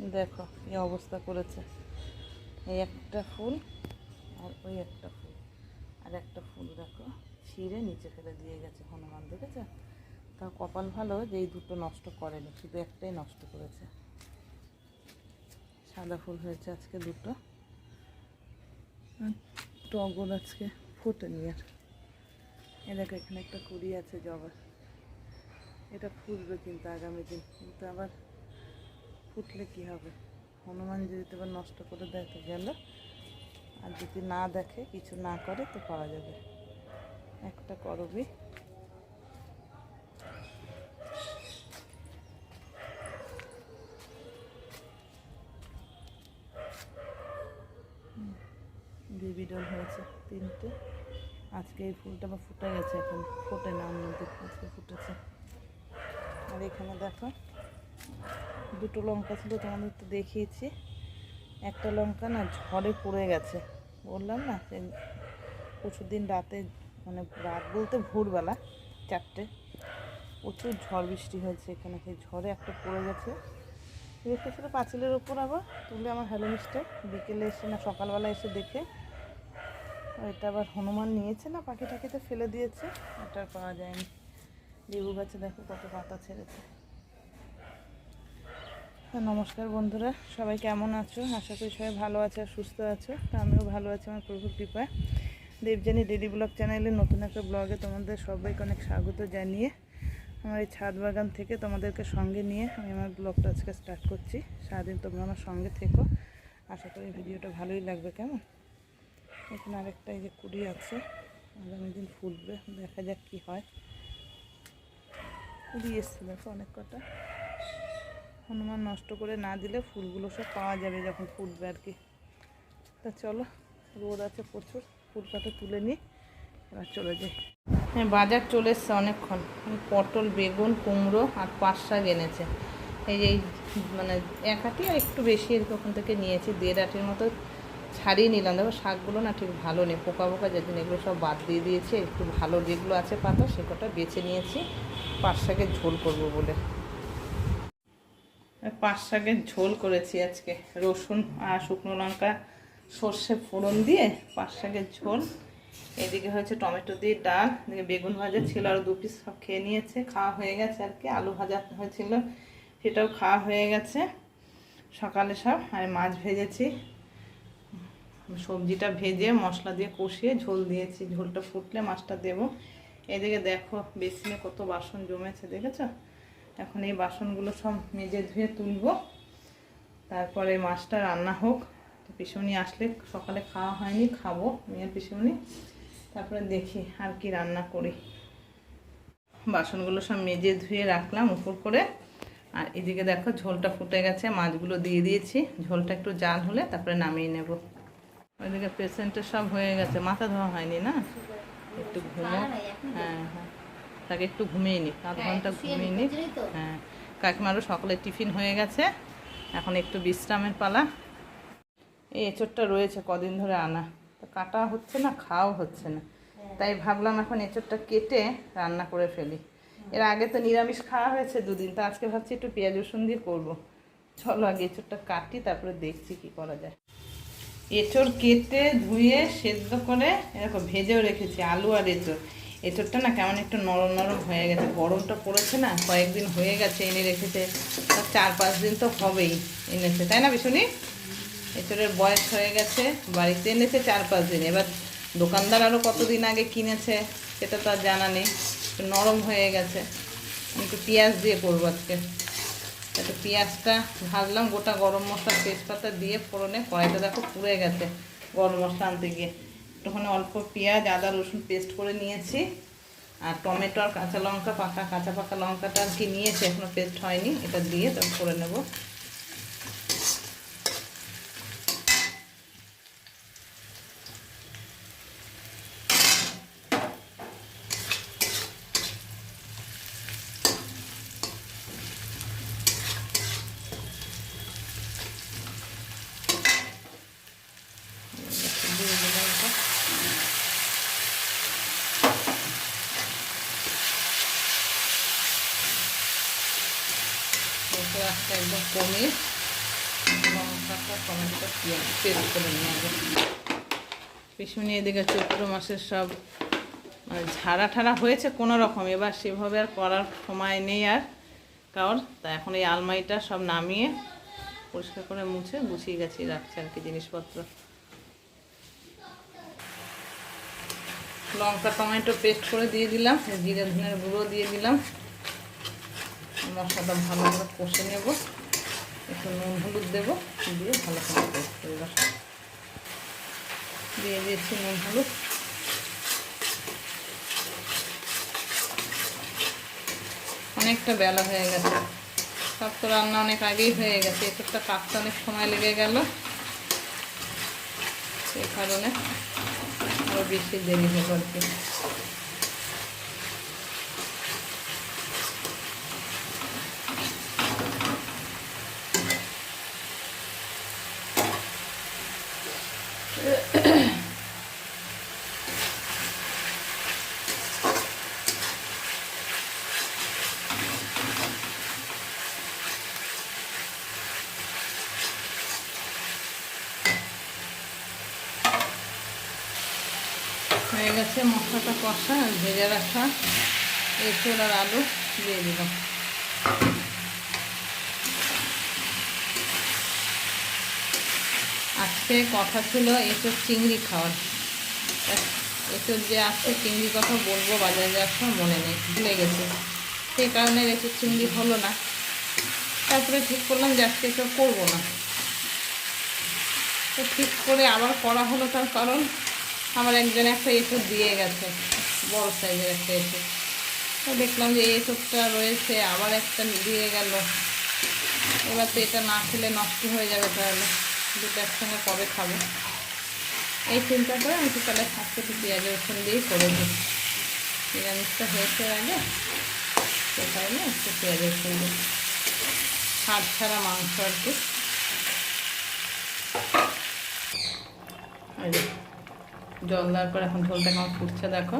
দেখো, এই অবস্থা করেছে। এই একটা ফুল আর ওই একটা ফুল। আর একটা ফুল দেখো, ছিঁড়ে নিচে ফেলে দিয়ে গেছে হনুমান, দেখেছে? তার কপাল ভালো যে এই দুটো নষ্ট করেনি, শুধু একটাই নষ্ট করেছে। সাদা ফুল হয়েছে আজকে দুটো। টগর আজকে ফোটেনি আর। এ দেখো, এখানে একটা কুড়ি আছে জবা। এটা ফুটবে কিন্তু আগামী দিন। কিন্তু আবার ফুটলে কি হবে? হনুমান যদি এবার নষ্ট করে দেয় তো গেল। আর যদি না দেখে, কিছু না করে, তো পাওয়া যাবে। একটা করবি। বেবি ডল হয়েছে তিনটে। আজকে এই ফুলটা বা ফুটে গেছে এখন। ফোটে না, অন্য দিন আজকে ফুটেছে। আর এখানে দেখো দুটো লঙ্কা ছিল তোমাদের তো দেখিয়েছি। একটা লঙ্কা না ঝড়ে পড়ে গেছে। বললাম না, যে পরশু দিন রাতে মানে রাত বলতে ভোরবেলা, চারটে, প্রচুর ঝড় বৃষ্টি হয়েছে এখানে। সেই ঝড়ে একটা পড়ে গেছে। রেখেছিল পাঁচিলের ওপর আবার তুলে আমার হ্যালো মিস্টার বিকেলে এসে না সকালবেলা এসে দেখে। এটা আবার হনুমান নিয়েছে না পাখি টাকিতে ফেলে দিয়েছে। এটা পাওয়া যায়নি। লেবু গাছে দেখো কত পাতা ছেড়েছে। নমস্কার বন্ধুরা, সবাই কেমন আছো? আশা করি সবাই ভালো আছে আর সুস্থ আছো। তো আমিও ভালো আছি, আমার প্রভুর কৃপায়। দেবজানি ডেলি ব্লগ চ্যানেলে নতুন একটা ব্লগে তোমাদের সবাইকে অনেক স্বাগত জানিয়ে আমার এই ছাদ বাগান থেকে তোমাদেরকে সঙ্গে নিয়ে আমি আমার ব্লগটা আজকে স্টার্ট করছি। সারাদিন তোমরা আমার সঙ্গে থেকো। আশা করি ভিডিওটা ভালোই লাগবে, কেমন? এখানে আরেকটা এই যে কুড়ি আছে, আগামী দিন ফুটবে, দেখা যাক কি হয়। কুড়ি এসছে, দেখো অনেক কটা। হনুমান নষ্ট করে না দিলে ফুলগুলো সব পাওয়া যাবে যখন ফুটবে আর কি। তা চলো, রোদ আছে প্রচুর, ফুল কাটা তুলে নিই, এবার চলে যাই। হ্যাঁ বাজার চলে এসছে অনেকক্ষণ। পটল, বেগুন, কুমড়ো আর পাঁচ শাক এনেছে। এই যে মানে এক আটি আর একটু বেশি ওখান থেকে নিয়েছি, দেড় আটির মতো ছাড়িয়ে নিলাম। দেখো, শাকগুলো না ঠিক ভালো নেই, পোকা পোকা জন্য এগুলো সব বাদ দিয়ে দিয়েছি। একটু ভালো যেগুলো আছে পাতা, সে কটা বেছে নিয়েছি পাঁচ শাকের ঝোল করব বলে। পাঁচ শাকের ঝোল করেছি আজকে। রসুন আর শুকনো লঙ্কা, সর্ষে ফোড়ন দিয়ে পাঁচ শাকের ঝোল। এদিকে হয়েছে টমেটো দিয়ে ডাল, এদিকে বেগুন ভাজা ছিল আর দু পিস সব খেয়ে নিয়েছে। খাওয়া হয়ে গেছে আর কি, আলু ভাজা হয়েছিল, সেটাও খাওয়া হয়ে গেছে। সকালে সব আর মাছ ভেজেছি। সবজিটা ভেজে মশলা দিয়ে কষিয়ে ঝোল দিয়েছি। ঝোলটা ফুটলে মাছটা দেবো। এদিকে দেখো, বেসিনে কত বাসন জমেছে, দেখেছ? এখন এই বাসনগুলো সব মেজে ধুয়ে তুলবো। তারপরে মাছটা রান্না হোক। পিসুমনি আসলে সকালে খাওয়া হয়নি, খাব মেয়ের পিসুমনি তারপরে দেখি আর কি রান্না করি। বাসনগুলো সব মেজে ধুয়ে রাখলাম উপর করে। আর এদিকে দেখো ঝোলটা ফুটে গেছে, মাছগুলো দিয়ে দিয়েছি। ঝোলটা একটু জাল হলে তারপরে নামিয়ে নেব। ওইদিকে পেশেন্টের সব হয়ে গেছে, মাথা ধোয়া হয়নি না? একটু ঘুমো। হ্যাঁ হ্যাঁ। তাকে একটু ঘুমিয়ে নি আধ ঘণ্টা ঘুমিয়ে নি হ্যাঁ কাকিমারও সকালে টিফিন হয়ে গেছে। এখন একটু বিশ্রামের পালা। এই এঁচড়টা রয়েছে কদিন ধরে আনা। তো কাটা হচ্ছে না খাওয়াও হচ্ছে না। তাই ভাবলাম এখন এঁচড়টা কেটে রান্না করে ফেলি। এর আগে তো নিরামিষ খাওয়া হয়েছে দুদিন তো আজকে ভাবছি একটু পেঁয়াজ রসুন দিয়ে করব। চলো আগে এঁচড়টা কাটি তারপরে দেখছি কি করা যায়। এঁচড় কেটে ধুয়ে সেদ্ধ করে এরকম ভেজেও রেখেছি আলু আর এঁচড়। এঁচড়টা না কেমন একটু নরম নরম হয়ে গেছে। গরমটা পড়েছে না, কয়েকদিন হয়ে গেছে এনে রেখেছে। চার পাঁচ দিন তো হবেই এনেছে, তাই না বিশুনি? এঁচড়ের বয়স হয়ে গেছে, বাড়িতে এনেছে চার পাঁচ দিন। এবার দোকানদার আরও কতদিন আগে কিনেছে সেটা তো আর জানা নেই। একটু নরম হয়ে গেছে। একটু পেঁয়াজ দিয়ে করব আজকে। একটু পেঁয়াজটা ভাজলাম, গোটা গরম মশলা তেজপাতা দিয়ে ফোড়নে, কড়াইটা দেখো পুড়ে গেছে, গরম মশলা আনতে গিয়ে। একটুখানি অল্প পেঁয়াজ, আদা, রসুন পেস্ট করে নিয়েছি। আর টমেটো আর কাঁচা লঙ্কা, পাকা কাঁচা পাকা লঙ্কাটা আর কি নিয়েছি এখনও পেস্ট হয়নি, এটা দিয়ে তখন করে নেব দিয়ে দিলাম এটা একদম কমিয়ে লঙ্কা টমেটোটা পেস্ট করে নিয়ে আগে পিসমনি এদিকে চৈত্র মাসের সব মানে ঝাড়া ঠাড়া হয়েছে কোনো রকম। এবার সেভাবে আর করার সময় নেই আর কারোর তা এখন এই আলমারিটা সব নামিয়ে পরিষ্কার করে মুছে গুছিয়ে গেছি, রাখছে আর কি জিনিসপত্র। লঙ্কা, টমেটো পেস্ট করে দিয়ে দিলাম, জিরে ধনের গুঁড়ো দিয়ে দিলাম। মশলাটা ভালো করে কষে নেব। একটু নুন, হলুদ দেবো, দিয়ে ভালো করে করে দিয়ে দিয়েছি নুন, হলুদ। অনেকটা বেলা হয়ে গেছে। সব তো রান্না অনেক আগেই হয়ে গেছে, এসবটা কাটতে অনেক সময় লেগে গেল। সেই কারণে আরও বেশি দেরি হলো আর কি। হয়ে গেছে মশলাটা কষা আর ভেজে রাখা এঁচড় আর আলু দিয়ে দিলাম। আজকে কথা ছিল এঁচড় চিংড়ি খাওয়ার। এঁচড় যে আসছে চিংড়ি কথা বলব বাজারে যাওয়ার মনে নেই, ভুলে গেছে। সেই কারণে এঁচড় চিংড়ি হলো না। তারপরে ঠিক করলাম যে আজকে এসব করব না। তো ঠিক করে আবার করা হলো তার কারণ আমার একজন একটা এঁচড় দিয়ে গেছে, বড় সাইজের একটা এঁচড় তো দেখলাম যে এঁচড়টা রয়েছে, আবার একটা দিয়ে গেল। এবার তো এটা না খেলে নষ্ট হয়ে যাবে তাহলে, দুটো একসঙ্গে কবে খাব? এই চিন্তা করে আমি তো তাহলে আজকে একটু পেঁয়াজ, রসুন দিয়েই করে দিই। নিরামিষটা হয়েছে আগে সে কারণে একটু পেঁয়াজ, রসুন দিই। হাড় ছাড়া মাংস আর কি। জল দেওয়ার পর এখন ঝোলটা কেমন ফুটছে দেখো।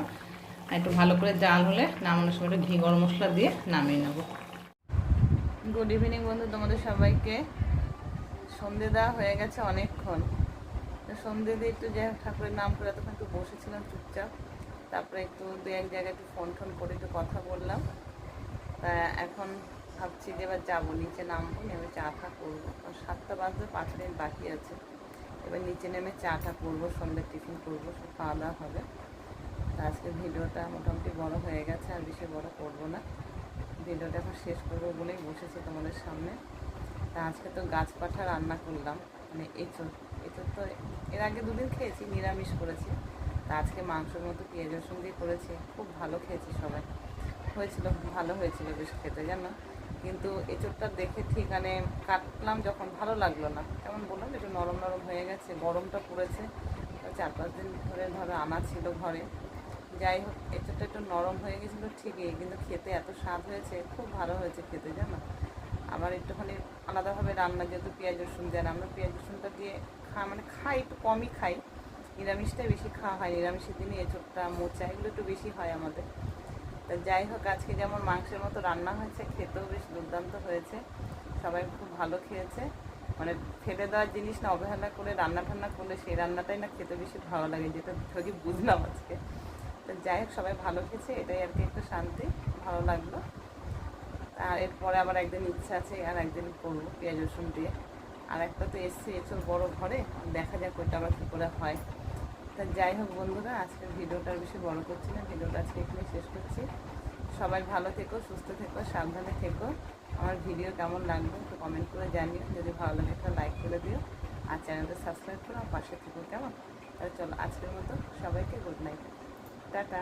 আর একটু ভালো করে জাল হলে নামানোর সময় ঘি গরম মশলা দিয়ে নামিয়ে নেব। গুড ইভিনিং বন্ধু, তোমাদের সবাইকে। সন্ধে দেওয়া হয়ে গেছে অনেকক্ষণ। সন্ধে দিয়ে একটু যে ঠাকুরের নাম করে তখন একটু বসেছিলাম চুপচাপ। তারপরে একটু দু এক জায়গায় একটু ফোন টোন করে একটু কথা বললাম। তা এখন ভাবছি যে এবার যাব, নিচে নামবো, নেমে চা টা করব। সাতটা বাজতে পাঁচ মিনিট বাকি আছে। এবার নিচে নেমে চাটা করব, সন্ধ্যে টিফিন করব, সব খাওয়া দাওয়া হবে। আজকে ভিডিওটা মোটামুটি বড় হয়ে গেছে, আর বেশি বড় করব না। ভিডিওটা এখন শেষ করব বলেই বসেছি তোমাদের সামনে। তা আজকে তো গাছ পাঠা রান্না করলাম মানে এঁচড়। এঁচড় তো এর আগে দুদিন খেয়েছি, নিরামিষ করেছি। তা আজকে মাংসের মতো পেঁয়াজ রসুন দিয়ে করেছি, খুব ভালো খেয়েছি সবাই। হয়েছিল, ভালো হয়েছিল বেশ খেতে, জানো? কিন্তু এঁচড়টা দেখে ঠিক মানে কাটলাম যখন ভালো লাগল না। কেমন বললাম? একটু নরম নরম হয়ে গেছে, গরমটা পড়েছে। চার পাঁচ দিন ধরে ধরো আনা ছিল ঘরে। যাই হোক, এঁচড়টা একটু নরম হয়ে গেছিল ঠিকই, কিন্তু খেতে এত স্বাদ হয়েছে, খুব ভালো হয়েছে খেতে, জানো? আবার একটুখানি আলাদাভাবে রান্না, যেহেতু পেঁয়াজ, রসুন দেন আমরা পেঁয়াজ, রসুনটা দিয়ে খা মানে খাই, একটু কমই খাই। নিরামিষটাই বেশি খাওয়া হয়, নিরামিষের দিনে এঁচড়টা মোচা, এগুলো একটু বেশি হয় আমাদের। তা যাই হোক, আজকে যেমন মাংসের মতো রান্না হয়েছে, খেতেও বেশ দুর্দান্ত হয়েছে। সবাই খুব ভালো খেয়েছে। মানে ফেলে দেওয়ার জিনিস না, অবহেলা করে রান্না টান্না করলে সেই রান্নাটাই না খেতে বেশি ভালো লাগে, যেটা যদি বুঝলাম আজকে। তো যাই হোক, সবাই ভালো খেয়েছে, এটাই আর কি একটু শান্তি, ভালো লাগল। আর এরপরে আবার একদিন ইচ্ছা আছে, আর একদিন করব পেঁয়াজ রসুন দিয়ে। আর একটা তো এসছে এসব বড় ঘরে, দেখা যাক ওইটা আবার কী করে হয়। তা যাই হোক বন্ধুরা, আজকের ভিডিওটা আর বেশি বড় করছি না। ভিডিওটা আজকে এখানে শেষ করছি। সবাই ভালো থেকো, সুস্থ থেকো, সাবধানে থেকো। আমার ভিডিও কেমন লাগবে একটু কমেন্ট করে জানিও। যদি ভালো লাগে একটা লাইক করে দিও। আর চ্যানেলটা সাবস্ক্রাইব করো, আমার পাশে থেকো কেমন? তাহলে চলো আজকের মতো সবাইকে গুড নাইট টাটা।